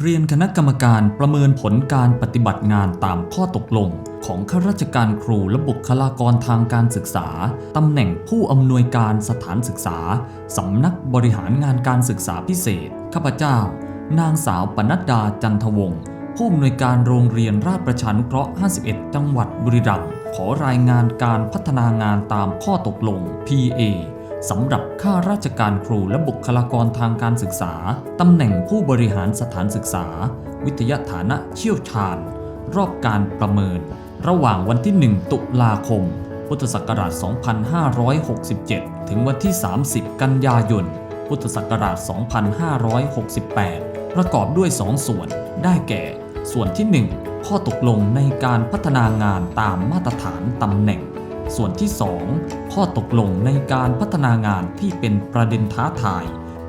เรียนคณะกรรมการประเมินผลการปฏิบัติงานตามข้อตกลง ของข้าราชการครูและบุคลากรทางการศึกษา ตำแหน่งผู้อำนวยการสถานศึกษา สำนักบริหารงานการศึกษาพิเศษ ข้าพเจ้า นางสาวปนัดดาจันทวงศ์ผู้อำนวยการโรงเรียนราชประชานุเคราะห์ 51 จังหวัดบุรีรัมย์ขอรายงานการพัฒนางานตามข้อตกลง PA สำหรับข้าราชการครูและบุคลากรทางการศึกษา ตำแหน่งผู้บริหารสถานศึกษา วิทยาฐานะเชี่ยวชาญ รอบการประเมิน ระหว่างวันที่ 1 ตุลาคม พุทธศักราช 2567 ถึงวันที่ 30 กันยายน พุทธศักราช 2568 ประกอบด้วย 2 ส่วน ได้แก่ ส่วนที่ 1 ข้อตกลงในการพัฒนางานตามมาตรฐานตำแหน่ง ส่วนที่ 2 ข้อตกลงในการพัฒนางานที่เป็นประเด็นท้าทาย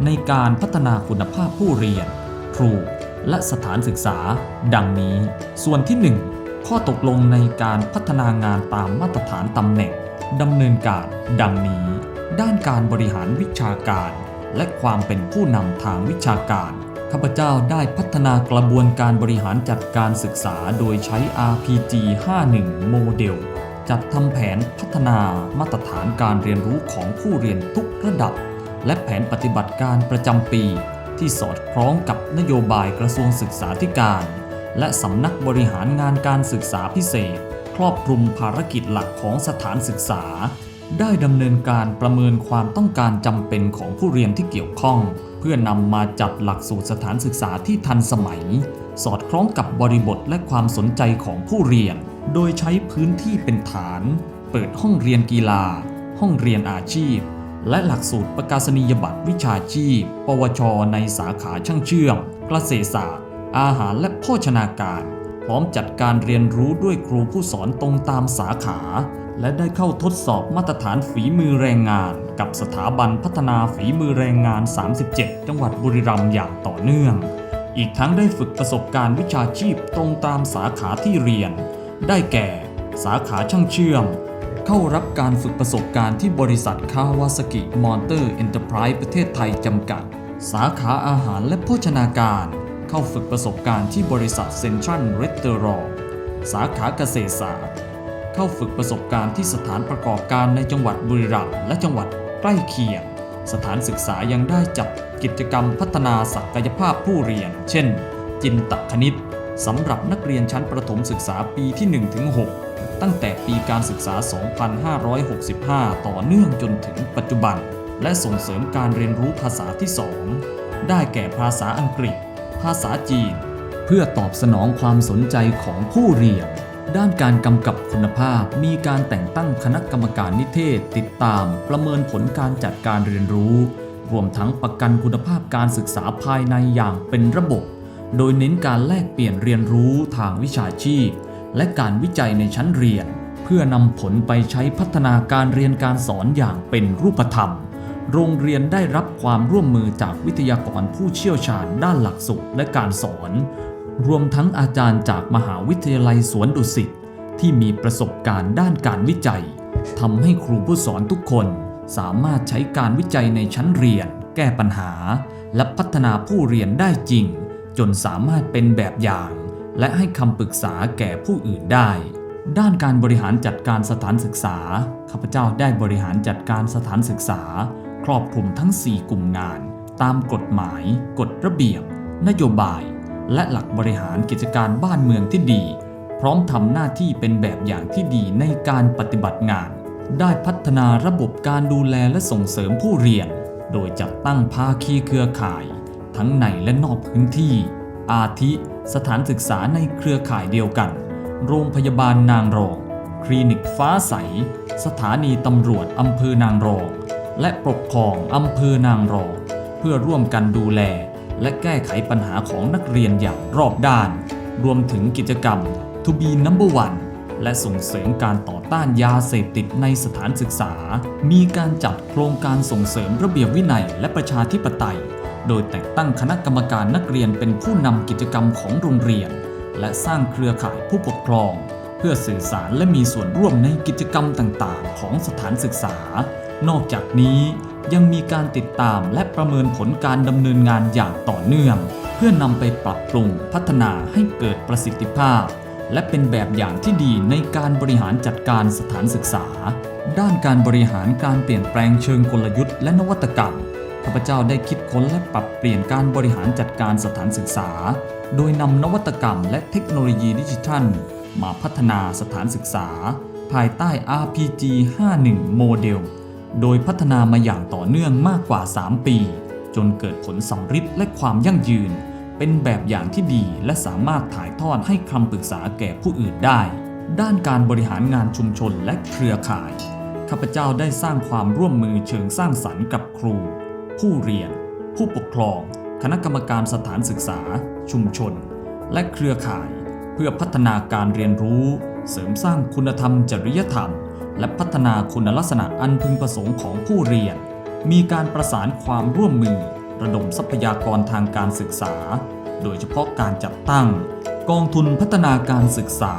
ในการพัฒนาคุณภาพผู้เรียน ครู และสถานศึกษา ดังนี้ ส่วนที่ 1 ข้อตกลงในการพัฒนางานตามมาตรฐานตำแหน่งดำเนินการ ดังนี้ ด้านการบริหารวิชาการ และความเป็นผู้นำทางวิชาการข้าพเจ้าได้พัฒนากระบวนการบริหารจัดการศึกษาโดยใช้ RPG 51 โมเดล จัดทำแผนพัฒนามาตรฐานการเรียนรู้ของผู้เรียนทุกระดับ และแผนปฏิบัติการประจำปี ที่สอดคล้องกับนโยบายกระทรวงศึกษาธิการ และสำนักบริหารงานการศึกษาพิเศษ ครอบคลุมภารกิจหลักของสถานศึกษา ได้ดำเนินการประเมินความต้องการจำเป็นของผู้เรียนที่เกี่ยวข้อง เพื่อนำมาจัดหลักสูตรสถานศึกษาที่ทันสมัย สอดคล้องกับบริบทและความสนใจของผู้เรียน โดยใช้พื้นที่เป็นฐาน เปิดห้องเรียนกีฬา ห้องเรียนอาชีพ และหลักสูตรประกาศนียบัตรวิชาชีพ ปวช ในสาขาช่างเชื่อมเกษตรศาสตร์ อาหารและโภชนาการ พร้อมจัดการเรียนรู้ด้วยครูผู้สอนตรงตามสาขา และได้เข้าทดสอบมาตรฐานฝีมือแรงงาน กับสถาบันพัฒนาฝีมือแรงงาน 37 จังหวัดบุรีรัมย์อย่างต่อเนื่อง อีกทั้งได้ฝึกประสบการณ์วิชาชีพตรงตามสาขาที่เรียน ได้แก่ สาขาช่างเชื่อม เข้ารับการฝึกประสบการณ์ที่บริษัทคาวาสกิมอเตอร์เอ็นเตอร์ไพรส์ประเทศไทยจำกัด สาขาอาหารและโภชนาการ เข้าฝึกประสบการณ์ที่บริษัทเซ็นทรัลเรสเตอรองสาขาเกษตรศาสตร์ เข้าฝึกประสบการณ์ที่สถานประกอบการในจังหวัดบุรีรัมย์และจังหวัดใกล้เคียง สถานศึกษายังได้จัดกิจกรรมพัฒนาศักยภาพผู้เรียน เช่น จินตคณิต สำหรับนักเรียนชั้นประถมศึกษาปีที่ 1-6 ตั้งแต่ปีการศึกษา 2565 ต่อเนื่องจนถึงปัจจุบัน และส่งเสริมการเรียนรู้ภาษาที่ 2 ได้แก่ภาษาอังกฤษ ภาษาจีน เพื่อตอบสนองความสนใจของผู้เรียน ด้านการกำกับคุณภาพมีการแต่งตั้งคณะกรรมการนิเทศ ติดตาม ประเมินผลการจัดการเรียนรู้ รวมทั้งประกันคุณภาพการศึกษาภายในอย่างเป็นระบบ โดยเน้นการแลกเปลี่ยนเรียนรู้ทางวิชาชีพ และการวิจัยในชั้นเรียน เพื่อนำผลไปใช้พัฒนาการเรียนการสอนอย่างเป็นรูปธรรม โรงเรียนได้รับความร่วมมือจากวิทยากรผู้เชี่ยวชาญด้านหลักสูตรและการสอน รวมทั้งอาจารย์จากมหาวิทยาลัยสวนดุสิตที่มีประสบการณ์ด้านการวิจัยทำให้ครูผู้สอนทุกคนสามารถใช้การวิจัยในชั้นเรียน แก้ปัญหา และพัฒนาผู้เรียนได้จริง จนสามารถเป็นแบบอย่าง และให้คำปรึกษาแก่ผู้อื่นได้ ด้านการบริหารจัดการสถานศึกษา ข้าพเจ้าได้บริหารจัดการสถานศึกษา ครอบคลุมทั้ง 4 กลุ่มงาน ตามกฎหมาย กฎระเบียบ นโยบาย และหลักบริหารกิจการบ้านเมืองที่ดี พร้อมทำหน้าที่เป็นแบบอย่างที่ดีในการปฏิบัติงาน ได้พัฒนาระบบการดูแลและส่งเสริมผู้เรียน โดยจัดตั้งภาคีเครือข่าย ทั้งในและนอกพื้นที่ อาทิ สถานศึกษาในเครือข่ายเดียวกัน โรงพยาบาลนางรอง คลินิกฟ้าใส สถานีตำรวจอำเภอนางรอง และปกครองอำเภอนางรอง เพื่อร่วมกันดูแล และแก้ไขปัญหาของนักเรียนอย่างรอบด้าน รวมถึงกิจกรรม To be number one และส่งเสริมการต่อต้านยาเสพติดในสถานศึกษา มีการจัดโครงการส่งเสริมระเบียบวินัยและประชาธิปไตย โดยแต่งตั้งคณะกรรมการนักเรียนเป็นผู้นำกิจกรรมของโรงเรียน และสร้างเครือข่ายผู้ปกครอง เพื่อสื่อสารและมีส่วนร่วมในกิจกรรมต่างๆ ของสถานศึกษา นอกจากนี้ยังมีการติดตามและประเมินผลการดำเนินงานอย่างต่อเนื่อง เพื่อนำไปปรับปรุงพัฒนาให้เกิดประสิทธิภาพ และเป็นแบบอย่างที่ดีในการบริหารจัดการสถานศึกษา ด้านการบริหารการเปลี่ยนแปลงเชิงกลยุทธ์และนวัตกรรม ข้าพเจ้าได้คิดค้นและปรับเปลี่ยนการบริหารจัดการสถานศึกษา โดยนำนวัตกรรมและเทคโนโลยีดิจิทัล มาพัฒนาสถานศึกษา ภายใต้ RPG 51 โมเดล โดยพัฒนามาอย่างต่อเนื่องมากกว่า 3 ปี จนเกิดผลสำฤทธิ์และความยั่งยืน เป็นแบบอย่างที่ดีและสามารถถ่ายทอดให้คำปรึกษาแก่ผู้อื่นได้ ด้านการบริหารงานชุมชนและเครือข่าย ข้าพเจ้าได้สร้างความร่วมมือเชิงสร้างสรรค์กับครู ผู้เรียน ผู้ปกครอง คณะกรรมการสถานศึกษา ชุมชน และเครือข่าย เพื่อพัฒนาการเรียนรู้ เสริมสร้างคุณธรรมจริยธรรม และพัฒนาคุณลักษณะอันพึงประสงค์ของผู้เรียน มีการประสานความร่วมมือ ระดมทรัพยากรทางการศึกษา โดยเฉพาะการจัดตั้ง กองทุนพัฒนาการศึกษา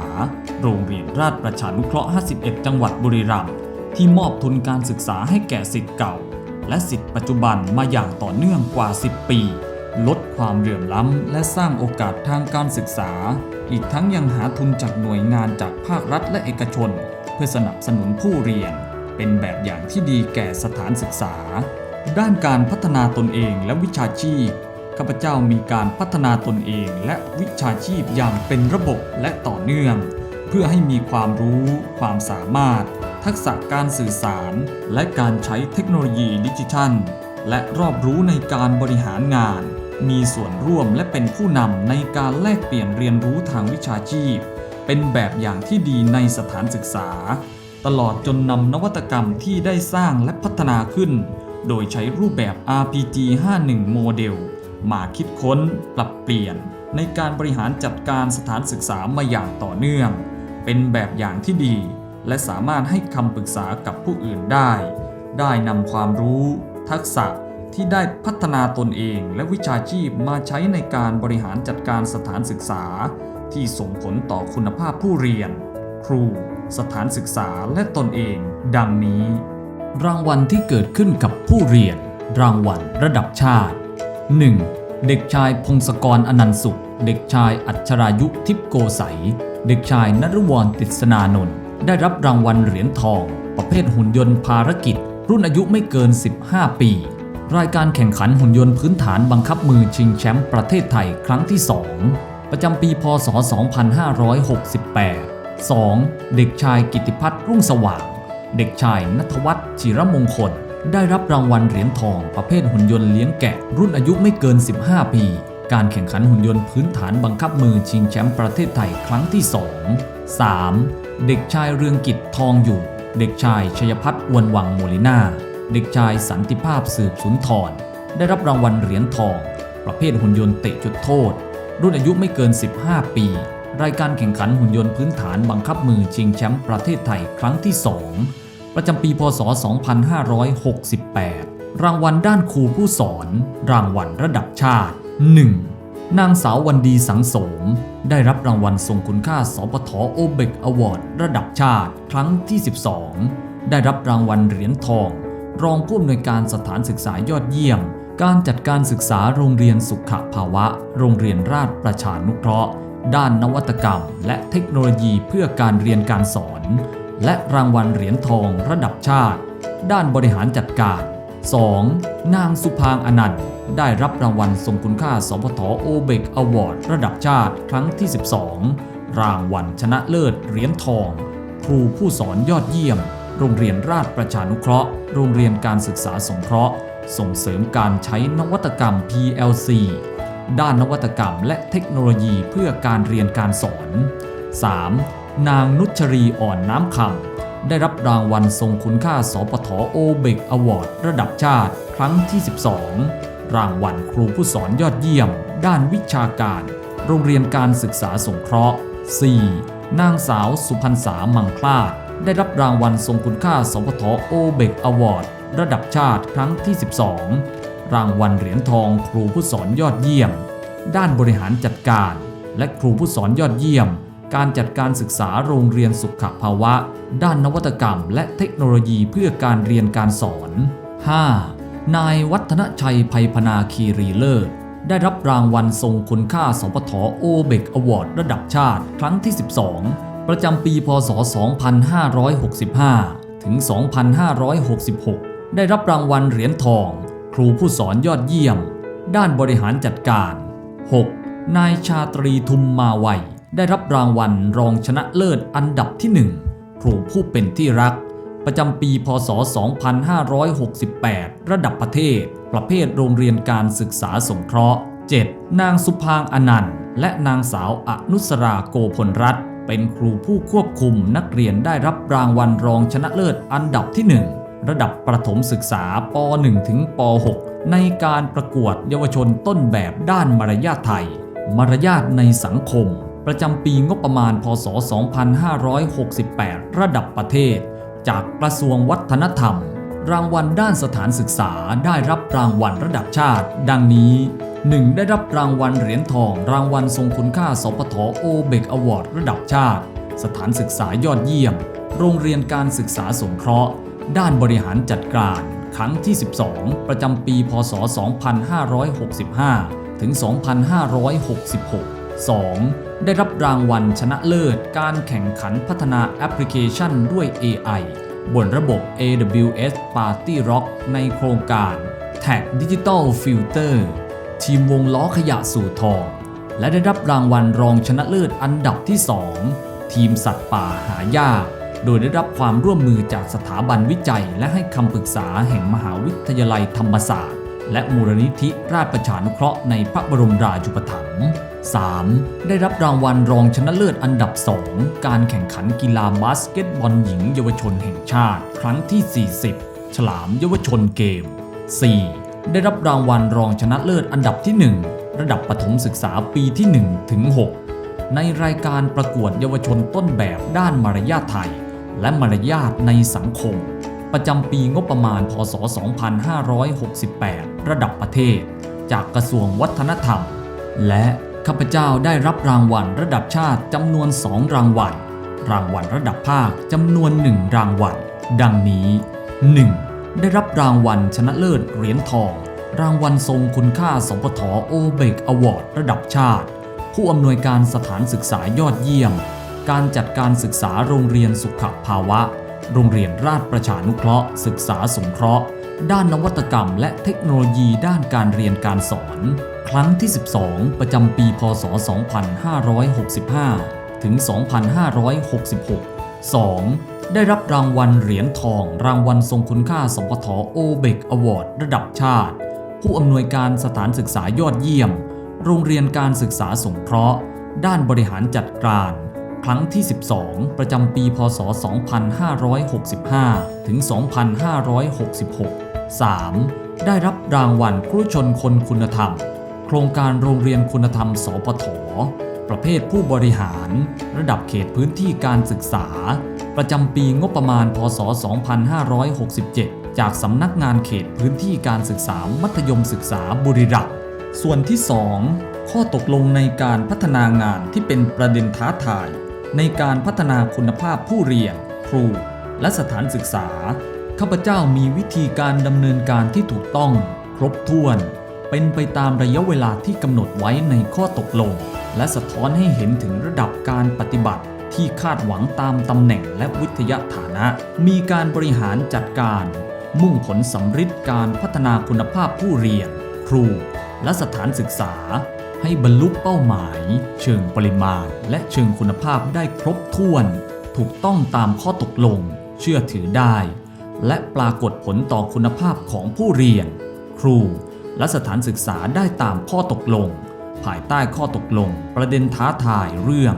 โรงเรียนราชประชานุเคราะห์ 51 จังหวัดบุรีรัมย์ที่มอบทุนการศึกษาให้แก่สิทธิ์เก่า และสิทธิ์ปัจจุบันมาอย่างต่อเนื่องกว่า 10 ปี ลดความเหลื่อมล้ำ และสร้างโอกาสทางการศึกษา อีกทั้งยังหาทุนจากหน่วยงานจากภาครัฐและเอกชน เพื่อสนับสนุนผู้เรียน เป็นแบบอย่างที่ดีแก่สถานศึกษา ด้านการพัฒนาตนเองและวิชาชีพข้าพเจ้ามีการพัฒนาตนเองและวิชาชีพอย่างเป็นระบบและต่อเนื่อง เพื่อให้มีความรู้ ความสามารถ ทักษะการสื่อสาร และการใช้เทคโนโลยีดิจิทัล และรอบรู้ในการบริหารงาน มีส่วนร่วมและเป็นผู้นำในการแลกเปลี่ยนเรียนรู้ทางวิชาชีพ เป็นแบบอย่างที่ดีในสถานศึกษา ตลอดจนนำนวัตกรรมที่ได้สร้างและพัฒนาขึ้น โดยใช้รูปแบบ RPG 51 โมเดลมาคิดค้นปรับเปลี่ยน ในการบริหารจัดการสถานศึกษามาอย่างต่อเนื่อง เป็นแบบอย่างที่ดี และสามารถให้คำปรึกษากับผู้อื่นได้ ได้นำความรู้ ทักษะที่ได้พัฒนาตนเองและวิชาชีพมาใช้ในการบริหารจัดการสถานศึกษา ที่ส่งผลต่อคุณภาพผู้เรียน ครู สถานศึกษาและตนเอง ดังนี้ รางวัลที่เกิดขึ้นกับผู้เรียน รางวัลระดับชาติ 1. เด็กชายพงศกรอนันสุข เด็กชายอัชรายุทิพโกใสยเด็กชายนรุวรติสนานนท์ ได้รับรางวัลเหรียญทอง ประเภทหุ่นยนต์ภารกิจ รุ่นอายุไม่เกิน 15 ปี รายการแข่งขันหุ่นยนต์พื้นฐานบังคับมือชิงแชมป์ประเทศไทยครั้งที่ 2 ประจำปีพศ 2568 2. เด็กชายกิติพัฒน์รุ่งสว่าง เด็กชายนัทวัฒน์จิรมงคล ได้รับรางวัลเหรียญทอง ประเภทหุ่นยนต์เลี้ยงแกะ รุ่นอายุไม่เกิน 15 ปี การแข่งขันหุ่นยนต์พื้นฐานบังคับมือชิงแชมป์ประเทศไทยครั้งที่ 2 3. เด็กชายเรืองกิจทองอยู่ เด็กชายชยพัฒน์อวนวังโมลินาเด็กชายสันติภาพสืบสุนทร ได้รับรางวัลเหรียญทอง ประเภทหุ่นยนต์เตะจุดโทษ รุ่นอายุไม่เกิน 15 ปี รายการแข่งขันหุ่นยนต์พื้นฐานบังคับมือชิงแชมป์ประเทศไทยครั้งที่ 2 ประจำปีพศ 2568 รางวัลด้านครูผู้สอน รางวัลระดับชาติ 1. นางสาววันดีสังสม ได้รับรางวัลทรงคุณค่าสปทโอเบกอวอร์ดระดับชาติ ครั้งที่ 12 ได้รับรางวัลเหรียญทอง รองผู้อำนวยการสถานศึกษายอดเยี่ยม การจัดการศึกษาโรงเรียนสุขภาวะ โรงเรียนราชประชานุเคราะห์ ด้านนวัตกรรม และเทคโนโลยีเพื่อการเรียนการสอน และรางวัลเหรียญทองระดับชาติ ด้านบริหารจัดการ 2. นางสุพางอนันต์ ได้รับรางวัลทรงคุณค่าสพทโอเบกอวอร์ดระดับชาติครั้งที่ 12 รางวัลชนะเลิศเหรียญทอง ครูผู้สอนยอดเยี่ยม โรงเรียนราชประชานุเคราะห์ โรงเรียนการศึกษาสงเคราะห์ ส่งเสริมการใช้นวัตกรรม PLC ด้านนวัตกรรมและเทคโนโลยีเพื่อการเรียนการสอน 3. นางนุชรีอ่อนน้ำคำ ได้รับรางวัลทรงคุณค่าสปทโอเบกอวอร์ดระดับชาติ ครั้งที่ 12 รางวัลครูผู้สอนยอดเยี่ยม ด้านวิชาการ โรงเรียนการศึกษาสงเคราะห์ 4. นางสาวสุพรรษามังคลาด ได้รับรางวัลทรงคุณค่าสปทโอเบกอวอร์ดระดับชาติครั้งที่ 12 รางวัลเหรียญทองครูผู้สอนยอดเยี่ยม ด้านบริหารจัดการ และครูผู้สอนยอดเยี่ยม การจัดการศึกษาโรงเรียนสุขภาวะ ด้านนวัตกรรม และเทคโนโลยีเพื่อการเรียนการสอน 5. นายวัฒนชัยภัยพนาคีรีเลิศได้รับรางวัลทรงคุณค่าสปทโอเบกอวอร์ดระดับชาติ ครั้งที่ 12 ประจำปี พศ 2565 ถึง 2566 ได้รับรางวัลเหรียญทอง ครูผู้สอนยอดเยี่ยม ด้านบริหารจัดการ 6. นายชาตรีทุมมาวัย ได้รับรางวัลรองชนะเลิศอันดับที่ 1 ครูผู้เป็นที่รัก ประจำปีพศ 2568 ระดับประเทศ ประเภทโรงเรียนการศึกษาสงเคราะห์ 7. นางสุพางอนันต์ และนางสาวอนุสราโกพลรัตน์เป็นครูผู้ควบคุมนักเรียนได้รับรางวัลรองชนะเลิศอันดับที่ 1 ระดับประถมศึกษาป .1 ถึงป .6 ในการประกวดเยาวชนต้นแบบด้านมารยาทไทย มารยาทในสังคม ประจำปีงบประมาณ พศ 2568 ระดับประเทศ จากกระทรวงวัฒนธรรม รางวัลด้านสถานศึกษาได้รับรางวัลระดับชาติ ดังนี้ 1. ได้รับรางวัลเหรียญทอง รางวัลทรงคุณค่าสปทโอเบกอวอร์ดระดับชาติ สถานศึกษายอดเยี่ยม โรงเรียนการศึกษาสงเคราะห์ ด้านบริหารจัดการครั้งที่ 12 ประจำปี พศ 2565 ถึง 2566 2. ได้รับรางวัลชนะเลิศการแข่งขันพัฒนาแอปพลิเคชันด้วย AI บนระบบ AWS Party Rock ในโครงการ Tag Digital Filter ทีมวงล้อขยะสู่ทอง และได้รับรางวัลรองชนะเลิศอันดับที่ 2 ทีมสัตว์ป่าหายาก โดยได้รับความร่วมมือจากสถาบันวิจัย และให้คำปรึกษาแห่งมหาวิทยาลัยธรรมศาสตร์ และมูลนิธิราชประชานุเคราะห์ในพระบรมราชูปถัมภ์ 3. ได้รับรางวัลรองชนะเลิศอันดับ 2 การแข่งขันกีฬาบาสเกตบอลหญิงเยาวชนแห่งชาติ ครั้งที่ 40 ฉลามเยาวชนเกม 4. ได้รับรางวัลรองชนะเลิศอันดับที่ 1 ระดับประถมศึกษาปีที่ 1 ถึง 6 ในรายการประกวดเยาวชนต้นแบบด้านมารยาทไทย และมารยาทในสังคม ประจำปีงบประมาณ พศ 2568 ระดับประเทศ จากกระทรวงวัฒนธรรม และ ข้าพเจ้าได้รับรางวัลระดับชาติจำนวน 2 รางวัล รางวัลระดับภาคจำนวน 1 รางวัล ดังนี้ 1. ได้รับรางวัลชนะเลิศเหรียญทอง รางวัลทรงคุณค่าสปทโอเบกอวอร์ดระดับชาติ ผู้อำนวยการสถานศึกษายอดเยี่ยม การจัดการศึกษาโรงเรียนสุขภาวะ โรงเรียนราชประชานุเคราะห์ ศึกษาสงเคราะห์ ด้านนวัตกรรม และเทคโนโลยีด้านการเรียนการสอน ครั้งที่ 12 ประจำปีพศ 2565 ถึง 2566 2. ได้รับรางวัลเหรียญทอง รางวัลทรงคุณค่าสปทโอเบกอวอร์ดระดับชาติ ผู้อำนวยการสถานศึกษายอดเยี่ยม โรงเรียนการศึกษาสงเคราะห์ ด้านบริหารจัดการ ครั้งที่ 12 ประจำปีพศ 2565 ถึง 2566 3. ได้รับรางวัลครุชนคนคุณธรรม โครงการโรงเรียนคุณธรรม สปทประเภทผู้บริหาร ระดับเขตพื้นที่การศึกษา ประจำปีงบประมาณ พศ 2567 จากสำนักงานเขตพื้นที่การศึกษา มัธยมศึกษาบุรีรัมย์ส่วนที่ 2 ข้อตกลงในการพัฒนางานที่เป็นประเด็นท้าทาย ในการพัฒนาคุณภาพผู้เรียน ครู และสถานศึกษา ข้าพเจ้ามีวิธีการดำเนินการที่ถูกต้อง ครบถ้วน เป็นไปตามระยะเวลาที่กำหนดไว้ในข้อตกลง และสะท้อนให้เห็นถึงระดับการปฏิบัติที่คาดหวังตามตำแหน่งและวิทยาฐานะ มีการบริหารจัดการ มุ่งผลสำฤทธิ์การพัฒนาคุณภาพผู้เรียน ครู และสถานศึกษา ให้บรรลุเป้าหมาย เชิงปริมาณ และเชิงคุณภาพได้ครบถ้วน ถูกต้องตามข้อตกลง เชื่อถือได้ และปรากฏผลต่อคุณภาพของผู้เรียน ครู และสถานศึกษาได้ตามข้อตกลง ภายใต้ข้อตกลง ประเด็นท้าทายเรื่อง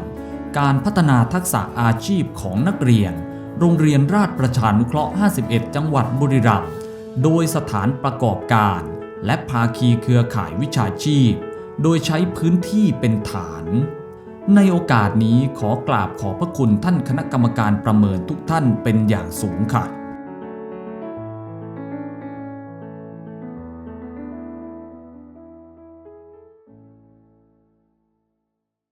การพัฒนาทักษะอาชีพของนักเรียน โรงเรียนราชประชานุเคราะห์ 51 จังหวัดบุรีรัมย์โดยสถานประกอบการ และภาคีเครือข่ายวิชาชีพ โดยใช้พื้นที่เป็นฐาน ในโอกาสนี้ขอกราบขอบพระคุณท่านคณะกรรมการประเมินทุกท่านเป็นอย่างสูงค่ะ